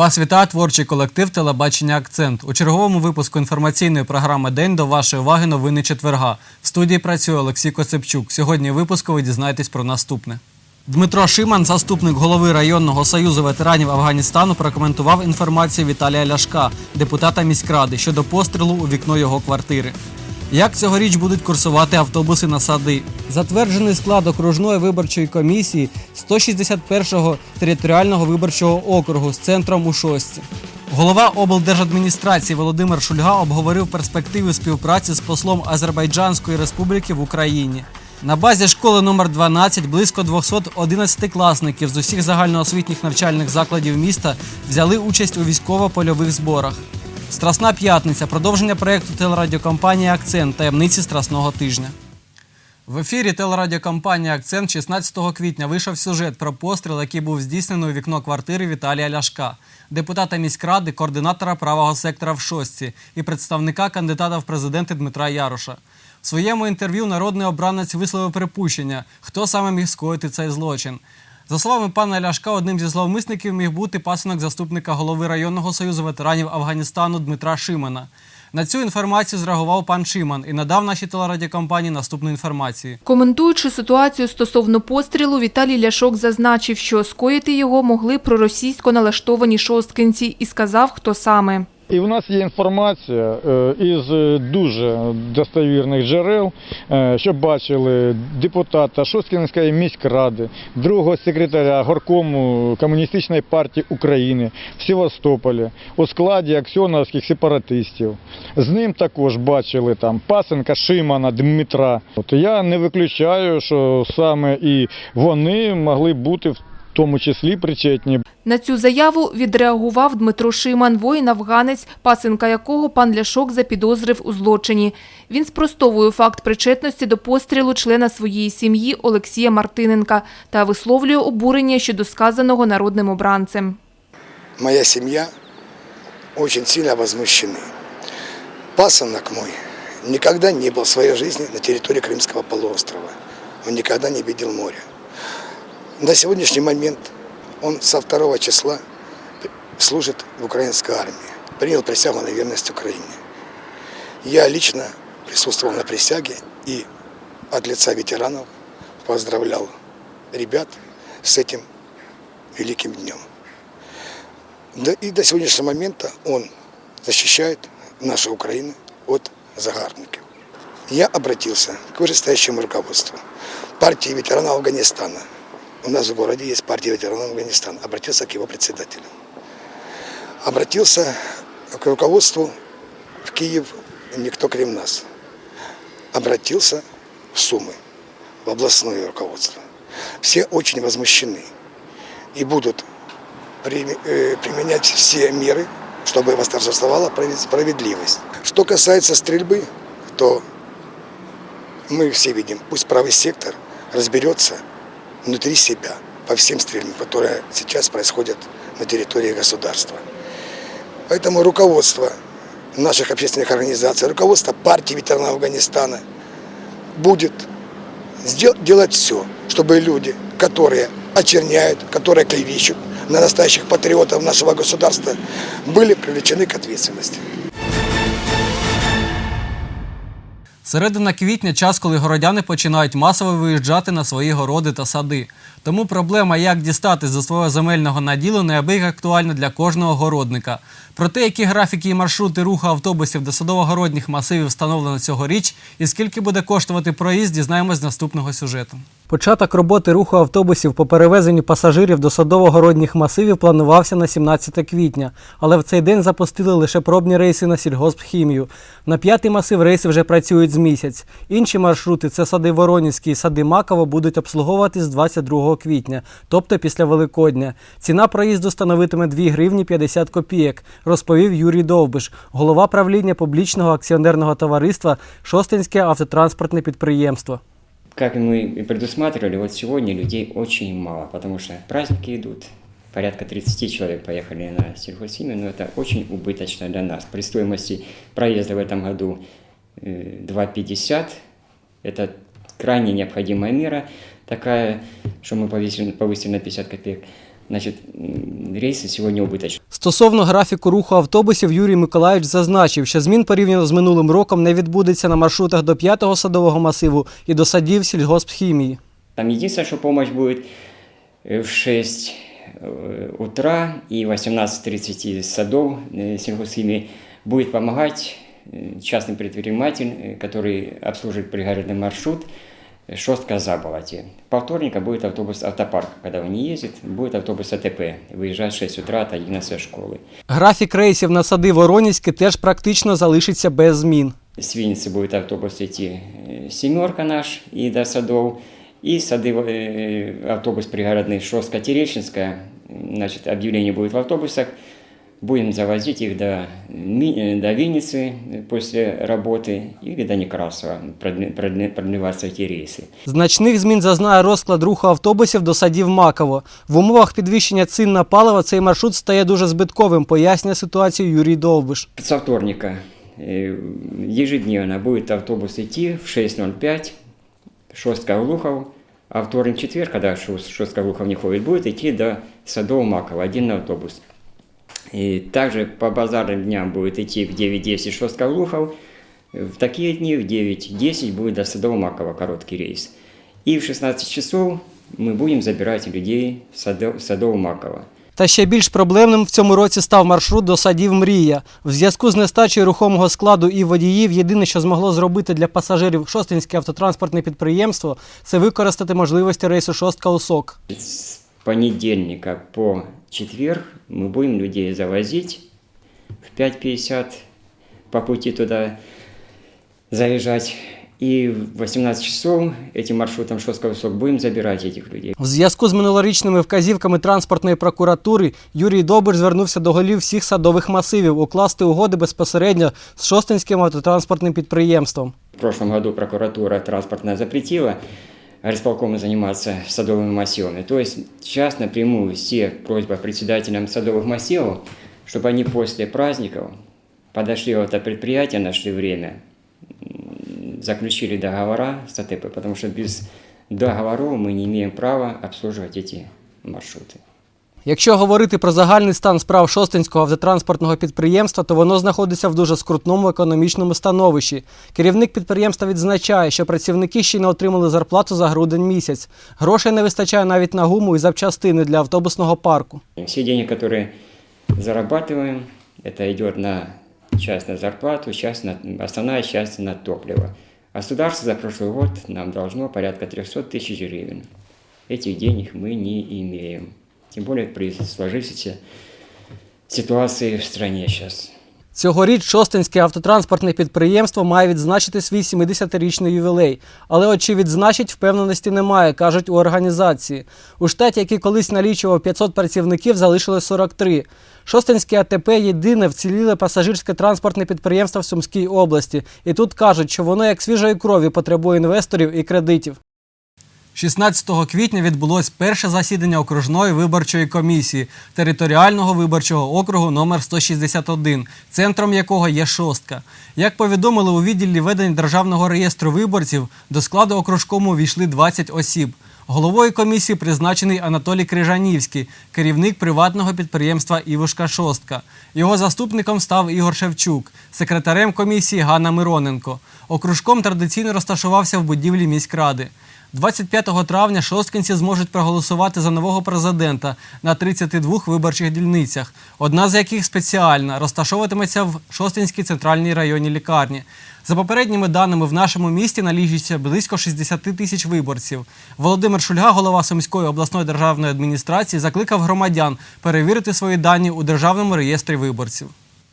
Вас вітає творчий колектив телебачення Акцент. У черговому випуску інформаційної програми День до вашої уваги новини четверга. В студії працює Олексій Коцепчук. Сьогодні випуску ви дізнаєтесь про наступне. Дмитро Шиман, заступник голови районного союзу ветеранів Афганістану, прокоментував інформацію Віталія Ляшка, депутата міськради, щодо пострілу у вікно його квартири. Як цьогоріч будуть курсувати автобуси на сади? Затверджений склад окружної виборчої комісії 161-го територіального виборчого округу з центром у Шості. Голова облдержадміністрації Володимир Шульга обговорив перспективи співпраці з послом Азербайджанської республіки в Україні. На базі школи номер 12 близько 200 11-класників з усіх загальноосвітніх навчальних закладів міста взяли участь у військово-польових зборах. Страсна п'ятниця продовження проєкту телерадіокомпанії Акцент таємниці Страсного тижня. В ефірі телерадіокомпанії Акцент 16 квітня вийшов сюжет про постріл, який був здійснений у вікно квартири Віталія Ляшка, депутата міськради, координатора правого сектора в шостці і представника кандидата в президенти Дмитра Яроша. В своєму інтерв'ю народний обранець висловив припущення, хто саме міг скоїти цей злочин. За словами пана Ляшка, одним зі зловмисників міг бути пасинок заступника голови районного союзу ветеранів Афганістану Дмитра Шимана. На цю інформацію зреагував пан Шиман і надав нашій телерадіокомпанії наступну інформацію. Коментуючи ситуацію стосовно пострілу, Віталій Ляшок зазначив, що скоїти його могли проросійсько налаштовані шосткинці і сказав, хто саме. І в нас є інформація е, із е, дуже достовірних джерел, е, що бачили депутата Шосткінської міськради, другого секретаря горкому Комуністичної партії України в Севастополі у складі аксьоновських сепаратистів. З ним також бачили там Пасенка Шимана Дмитра. От я не виключаю, що саме і вони могли бути в тому числі причетні На цю заяву відреагував Дмитро Шиман, воїн-афганець, пасинка якого пан Ляшок запідозрив у злочині. Він спростовує факт причетності до пострілу члена своєї сім'ї Олексія Мартиненка та висловлює обурення щодо сказаного народним обранцем. моя семья очень сильно возмущены. Пасынок мой никогда не был в своей жизни на территории Крымского полуострова. Он никогда не видел моря. На сегодняшний момент он со 2 числа служит в украинской армии. Принял присягу на верность Украине. Я лично присутствовал на присяге и от лица ветеранов поздравлял ребят с этим великим днем. И до сегодняшнего момента он защищает нашу Украину от загарбников. Я обратился к вышестоящему руководству партии ветеранов Афганистана. У нас в городе есть партия ветеранов Афганистана. Обратился к его председателю. Обратился к руководству в Киев, никто кроме нас. Обратился в Сумы, в областное руководство. Все очень возмущены и будут э, применять все меры, чтобы восторжествовала справедливость. Что касается стрельбы, то мы все видим, пусть правый сектор разберется внутри себя по всем стрельбам, которые сейчас происходят на территории государства. Поэтому руководство наших общественных организаций, руководство партии ветеранов Афганистана будет делать все, чтобы люди, которые очерняют, которые клевещут на настоящих патриотов нашего государства, были привлечены к ответственности. Середина квітня час, коли городяни починають масово виїжджати на свої городи та сади. Тому проблема, як дістатись до свого земельного наділу, неабияк актуальна для кожного городника. Про те, які графіки і маршрути руху автобусів до садово-городніх масивів встановлено цьогоріч, і скільки буде коштувати проїзд, дізнаємось з наступного сюжету. Початок роботи руху автобусів по перевезенню пасажирів до садово-городніх масивів планувався на 17 квітня, але в цей день запустили лише пробні рейси на сільгоспхімію. На п'ятий масив рейси вже працюють з місяць. Інші маршрути це сади Воронівські і сади Маково будуть обслуговувати з 22 квітня, тобто після Великодня. Ціна проїзду становитиме 2 гривні 50 копійок, розповів Юрій Довбиш, голова правління публічного акціонерного товариства Шостинське автотранспортне підприємство. Как мы и предусматривали, вот сегодня людей очень мало, потому что праздники идут. Порядка 30 человек поехали на сельхозхимию, но это очень убыточно для нас. При стоимости проезда в этом году э, 2,50 это крайне необходимая мера такая, что мы повысили, повысили на 50 копеек. значит, м, рейсы сегодня убыточны. Стосовно графіку руху автобусів, Юрій Миколаївич зазначив, що змін порівняно з минулим роком не відбудеться на маршрутах до 5-го садового масиву і до садів сільгоспхімії. Там единственное, что помощь будет э, в 6 э, утра и 18.30 из садов э, сельхозхимии будет помогать э, частный предприниматель, э, который обслуживает пригородный маршрут э, Шостка Заболоте. По вторникам будет автобус автопарк, когда он не ездит, будет автобус АТП, выезжать в 6 утра от 11 школы. Графік рейсів на сади Воронівське теж практично залишиться без змін. С Винницы будет автобус идти э, «семерка» наш и до садов. И сады, э, автобус пригородный Шостка-Терещинская. Значит, объявление будет в автобусах. Будем завозить их до, Ми- э, до Винницы э, после работы или до Некрасова, продли- продли- продлеваться эти рейсы. Значних змін зазнає розклад руху автобусів до садів Маково. В умовах підвищення цін на паливо цей маршрут стає дуже збитковим, пояснює ситуацію Юрій Довбиш. Со вторника э, ежедневно будет автобус идти в 6.05, Шостка Глухов, а вторник, четверг, когда Шос- Шостка Глухов не ходит, будет идти до Садова Макова, один автобус. И также по базарным дням будет идти в 9.10 Шостка Глухов, в такие дни в 9.10 будет до Садова Макова короткий рейс. И в 16 часов мы будем забирать людей в Садов- в Садово Макова. Та ще більш проблемним в цьому році став маршрут до садів Мрія. В зв'язку з нестачею рухомого складу і водіїв, єдине, що змогло зробити для пасажирів Шостинське автотранспортне підприємство, це використати можливості рейсу Шостка Усок С понедельника по четверг мы будем людей завозить в 5.50 по пути туда заезжать. И в 18 часов этим маршрутом Шостка сок будем забирать этих людей. В зв'язку з минулорічними вказівками транспортної прокуратури Юрій Добиш звернувся до голів всіх садових масивів укласти угоди безпосередньо з Шостинським автотранспортним підприємством. В прошлом году прокуратура транспортная запретила горисполкому заниматься садовыми массивами. То есть сейчас напрямую все просьба председателям садовых массивов, чтобы они после праздников подошли в это предприятие, нашли время, заключили договора с АТП, потому что без договоров мы не имеем права обслуживать эти маршруты. Якщо говорити про загальний стан справ Шостинського автотранспортного підприємства, то воно знаходиться в дуже скрутному економічному становищі. Керівник підприємства відзначає, що працівники ще не отримали зарплату за грудень місяць. Грошей не вистачає навіть на гуму і запчастини для автобусного парку. И Все деньги, которые зарабатываем, это идет на часть на зарплату, часть на, основная часть на топливо. Государство за прошлый год нам должно порядка 300 тысяч гривен. Этих денег мы не имеем. Тем более при сложившейся ситуации в стране сейчас. Цьогоріч Шостинське автотранспортне підприємство має відзначити свій 70-річний ювілей. Але от чи відзначить впевненості немає, кажуть у організації. У штаті, який колись налічував 500 працівників, залишилось 43. Шостинське АТП єдине вціліле пасажирське транспортне підприємство в Сумській області. І тут кажуть, що воно як свіжої крові потребує інвесторів і кредитів. 16 квітня відбулось перше засідання окружної виборчої комісії територіального виборчого округу номер 161, центром якого є шостка. Як повідомили у відділі ведення державного реєстру виборців, до складу окружкому війшли 20 осіб. Головою комісії призначений Анатолій Крижанівський, керівник приватного підприємства Івушка Шостка. Його заступником став Ігор Шевчук, секретарем комісії Ганна Мироненко. Окружком традиційно розташувався в будівлі міськради. 25 травня шосткинці зможуть проголосувати за нового президента на 32 виборчих дільницях, одна з яких спеціальна розташовуватиметься в Шостинській центральній районній лікарні. За попередніми даними, в нашому місті налічується близько 60 тисяч виборців. Володимир Шульга, голова Сумської обласної державної адміністрації, закликав громадян перевірити свої дані у державному реєстрі виборців.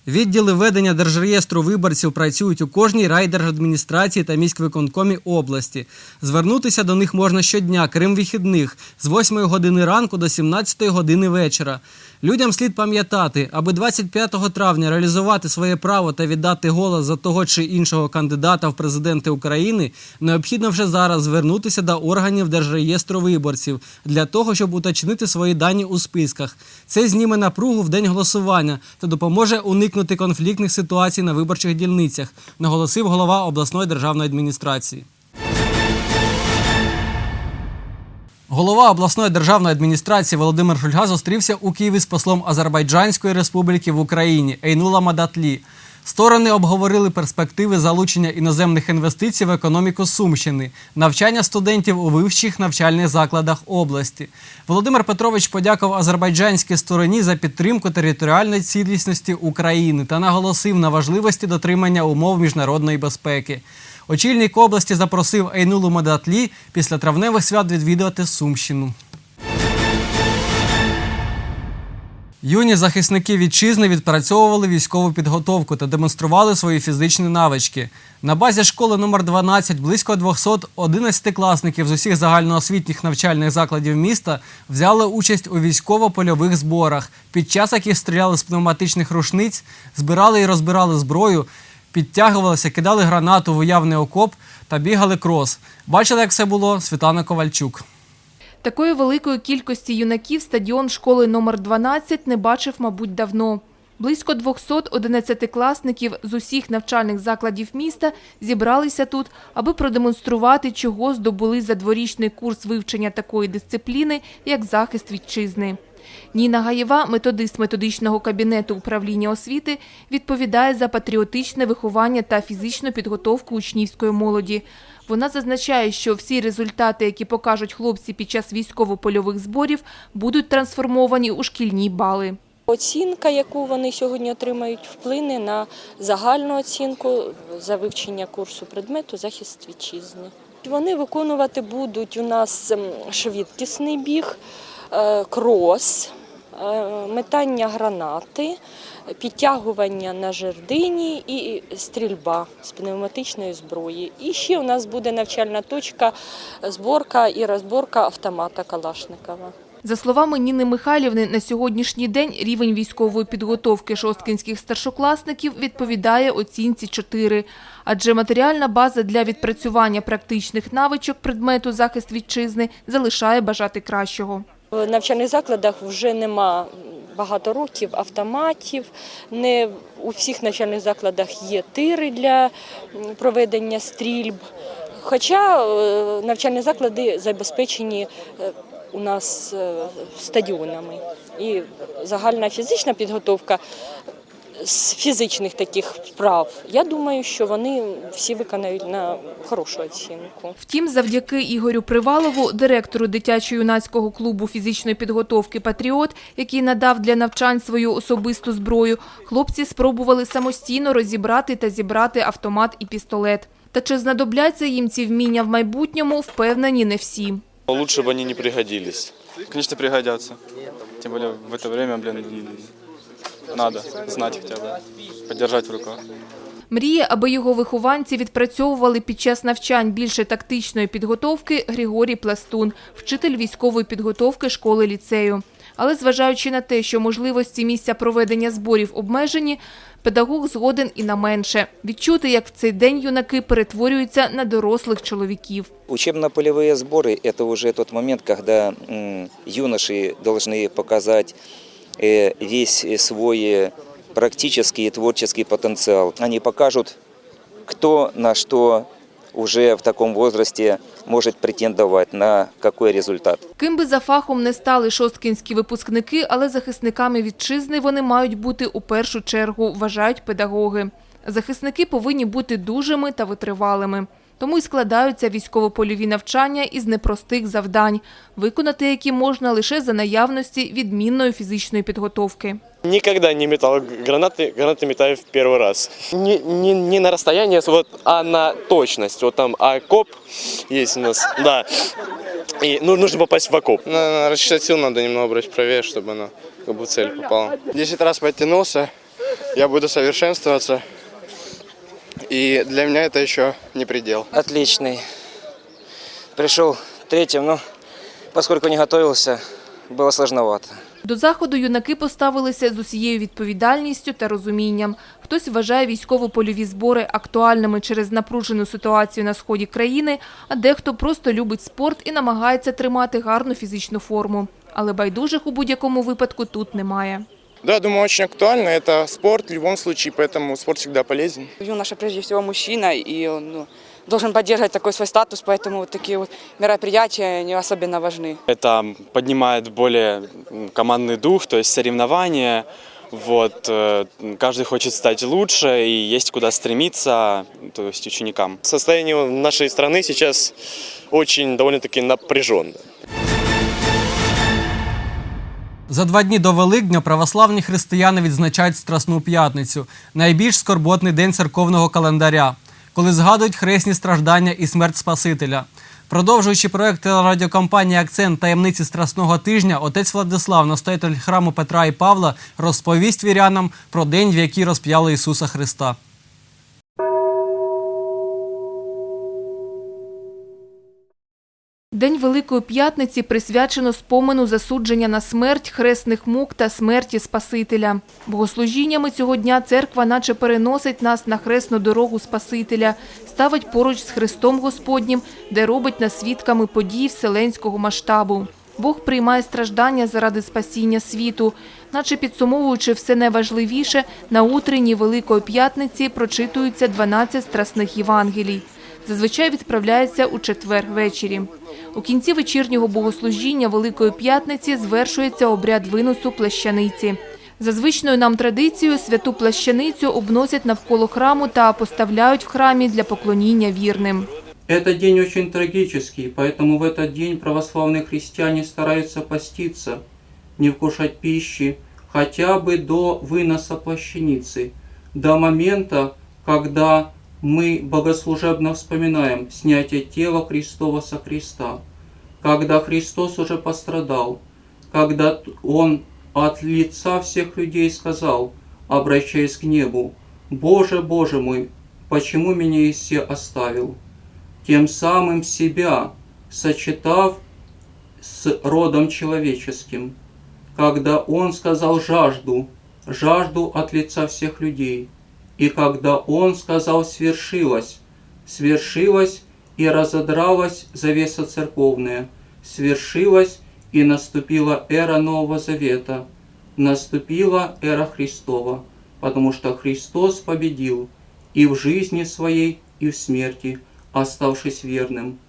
Відділи ведення держреєстру виборців працюють у кожній райдержадміністрації та міськвиконкомі області. Звернутися до них можна щодня, крім вихідних, з 8 години ранку до 17 години вечора. Людям слід пам'ятати, аби 25 травня реалізувати своє право та віддати голос за того чи іншого кандидата в президенти України, необхідно вже зараз звернутися до органів держреєстру виборців для того, щоб уточнити свої дані у списках. Це зніме напругу в день голосування та допоможе уникнути конфліктних ситуацій на виборчих дільницях, наголосив голова обласної державної адміністрації. Голова обласної державної адміністрації Володимир Шульга зустрівся у Києві з послом Азербайджанської республіки в Україні Ейнула Мадатлі. Сторони обговорили перспективи залучення іноземних інвестицій в економіку Сумщини, навчання студентів у вищих навчальних закладах області. Володимир Петрович подякував азербайджанській стороні за підтримку територіальної цілісності України та наголосив на важливості дотримання умов міжнародної безпеки. Очільник області запросив Ейнулу Мадатлі після травневих свят відвідувати Сумщину. Юні захисники вітчизни відпрацьовували військову підготовку та демонстрували свої фізичні навички. На базі школи номер 12 близько 200 11-класників з усіх загальноосвітніх навчальних закладів міста взяли участь у військово-польових зборах, під час яких стріляли з пневматичних рушниць, збирали і розбирали зброю, підтягувалися, кидали гранату в уявний окоп та бігали крос. Бачили, як все було Світлана Ковальчук. Такої великої кількості юнаків стадіон школи номер 12 не бачив, мабуть, давно. Близько 200 11-класників з усіх навчальних закладів міста зібралися тут, аби продемонструвати, чого здобули за дворічний курс вивчення такої дисципліни, як захист вітчизни. Ніна Гаєва, методист методичного кабінету управління освіти, відповідає за патріотичне виховання та фізичну підготовку учнівської молоді. Вона зазначає, що всі результати, які покажуть хлопці під час військово-польових зборів, будуть трансформовані у шкільні бали. Оцінка, яку вони сьогодні отримають, вплине на загальну оцінку за вивчення курсу предмету захист вітчизни. Вони виконувати будуть у нас ем, швидкісний біг, е, крос, метання гранати, підтягування на жердині і стрільба з пневматичної зброї. І ще у нас буде навчальна точка зборка і розборка автомата Калашникова. За словами Ніни Михайлівни, на сьогоднішній день рівень військової підготовки шосткінських старшокласників відповідає оцінці 4. Адже матеріальна база для відпрацювання практичних навичок предмету захист вітчизни залишає бажати кращого. В навчальних закладах вже нема багато років автоматів. Не у всіх навчальних закладах є тири для проведення стрільб. Хоча е, навчальні заклади забезпечені е, у нас е, стадіонами. І загальна фізична підготовка з фізичних таких вправ, я думаю, що вони всі виконають на хорошу оцінку. Втім, завдяки Ігорю Привалову, директору дитячо-юнацького клубу фізичної підготовки «Патріот», який надав для навчань свою особисту зброю, хлопці спробували самостійно розібрати та зібрати автомат і пістолет. Та чи знадобляться їм ці вміння в майбутньому, впевнені не всі. Лучше бы они не пригодились. Конечно, пригодятся. Тем более в это время, блин, надо знать хотя бы, подержать в руках. Мріє, аби його вихованці відпрацьовували під час навчань більше тактичної підготовки Григорій Пластун, вчитель військової підготовки школи ліцею. Але зважаючи на те, що можливості місця проведення зборів обмежені, педагог згоден і на менше. Відчути, як в цей день юнаки перетворюються на дорослих чоловіків. Учебно-полевые сборы – это уже тот момент, когда м, юноши должны показать э, весь э, свой э, практический и творческий потенциал. Они покажут, кто на что уже в таком возрасте может претендовать, на какой результат. Ким би за фахом не стали шосткінські випускники, але захисниками вітчизни вони мають бути у першу чергу, вважають педагоги. Захисники повинні бути дужими та витривалими. Тому й складаються військово-польові навчання із непростих завдань, виконати які можна лише за наявності відмінної фізичної підготовки. Никогда не метал гранаты, гранаты метаю в первый раз. Не, не, не на расстояние, вот, а на точность. Вот там окоп есть у нас, да. И ну, нужно попасть в окоп. На, рассчитать сил надо немного брать правее, чтобы она как бы в цель попала. Десять раз подтянулся, я буду совершенствоваться. И для меня это еще не предел. Отличный. Пришел третьим, но поскольку не готовился, было сложновато. До заходу юнаки поставилися з усією відповідальністю та розумінням. Хтось вважає військово-польові збори актуальними через напружену ситуацію на сході країни, а дехто просто любить спорт і намагається тримати гарну фізичну форму. Але байдужих у будь-якому випадку тут немає. Да, думаю, очень актуально. Это спорт в любом случае, поэтому спорт всегда полезен. Юноша прежде всего мужчина, и он ну, должен поддерживать такой свой статус, поэтому вот такие вот мероприятия не особенно важны. Это поднимает более командный дух, то есть соревнования. Вот, э, каждый хочет стать лучше и есть куда стремиться, то есть ученикам. Состояние нашей страны сейчас очень довольно-таки напряженное. За два дні до Великдня православні християни відзначають Страсну п'ятницю, найбільш скорботний день церковного календаря, коли згадують хресні страждання і смерть Спасителя. Продовжуючи проект телерадіокомпанії Акцент таємниці Страсного тижня, отець Владислав, настоятель храму Петра і Павла, розповість вірянам про день, в який розп'яли Ісуса Христа. День Великої П'ятниці присвячено спомену засудження на смерть, хресних мук та смерті Спасителя. Богослужіннями цього дня церква наче переносить нас на хресну дорогу Спасителя, ставить поруч з Христом Господнім, де робить нас свідками подій вселенського масштабу. Бог приймає страждання заради спасіння світу, наче підсумовуючи все найважливіше, на утренній Великої П'ятниці прочитуються 12 страсних Євангелій. Зазвичай відправляється у четвер ввечері. У кінці вечірнього богослужіння Великої П'ятниці звершується обряд виносу плащаниці. За звичною нам традицією святу плащаницю обносять навколо храму та поставляють в храмі для поклоніння вірним. Этот день очень трагический, поэтому в этот день православные христиане стараются поститься, не вкушать пищи, хотя бы до выноса плащаницы, до момента, когда Мы богослужебно вспоминаем снятие тела Христова со креста, когда Христос уже пострадал, когда Он от лица всех людей сказал, обращаясь к небу, «Боже, Боже мой, почему меня Иисус оставил?» тем самым себя сочетав с родом человеческим, когда Он сказал жажду, жажду от лица всех людей, и когда Он сказал свершилось, свершилось и разодралась завеса церковная, свершилась и наступила эра Нового Завета, наступила эра Христова, потому что Христос победил и в жизни своей, и в смерти, оставшись верным,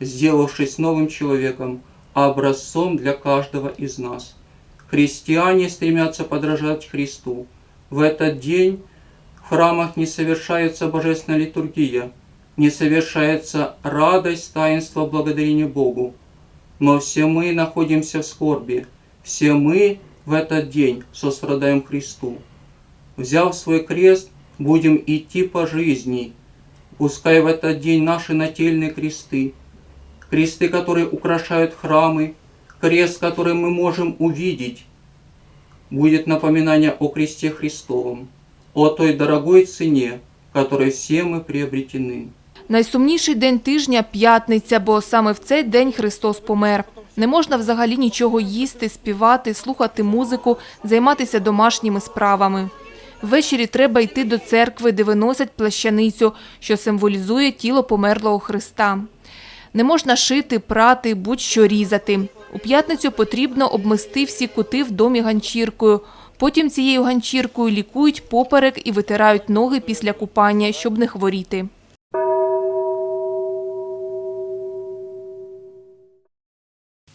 сделавшись новым человеком, образцом для каждого из нас. Христиане стремятся подражать Христу. В этот день храмах не совершается божественная литургия, не совершается радость таинства благодарения Богу. Но все мы находимся в скорби, все мы в этот день сострадаем Христу. Взяв свой крест, будем идти по жизни, Пускай в этот день наши нательные кресты, кресты, которые украшают храмы, крест, который мы можем увидеть, будет напоминание о кресте Христовом, о той дорогой цене, которой все мы приобретены. Найсумніший день тижня – п'ятниця, бо саме в цей день Христос помер. Не можна взагалі нічого їсти, співати, слухати музику, займатися домашніми справами. Ввечері треба йти до церкви, де виносять плащаницю, що символізує тіло померлого Христа. Не можна шити, прати, будь-що різати. У п'ятницю потрібно обмести всі кути в домі ганчіркою. Потім цією ганчіркою лікують поперек і витирають ноги після купання, щоб не хворіти.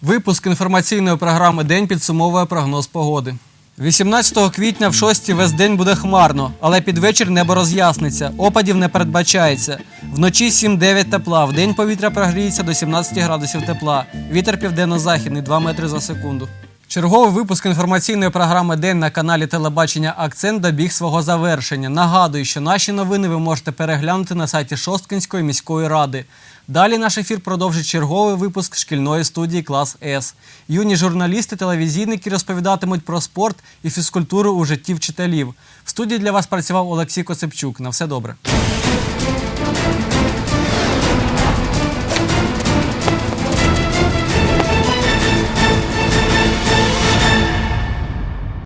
Випуск інформаційної програми День підсумовує прогноз погоди. 18 квітня в 6 весь день буде хмарно, але під вечір небо роз'ясниться. Опадів не передбачається. Вночі 7-9 тепла. В день повітря прогріється до 17 градусів тепла. Вітер південно-західний 2 метри за секунду. Черговий випуск інформаційної програми День на каналі Телебачення Акцент добіг свого завершення. Нагадую, що наші новини ви можете переглянути на сайті Шосткинської міської ради. Далі наш ефір продовжить черговий випуск шкільної студії Клас С. Юні журналісти, телевізійники розповідатимуть про спорт і фізкультуру у житті вчителів. В студії для вас працював Олексій Коцепчук. На все добре.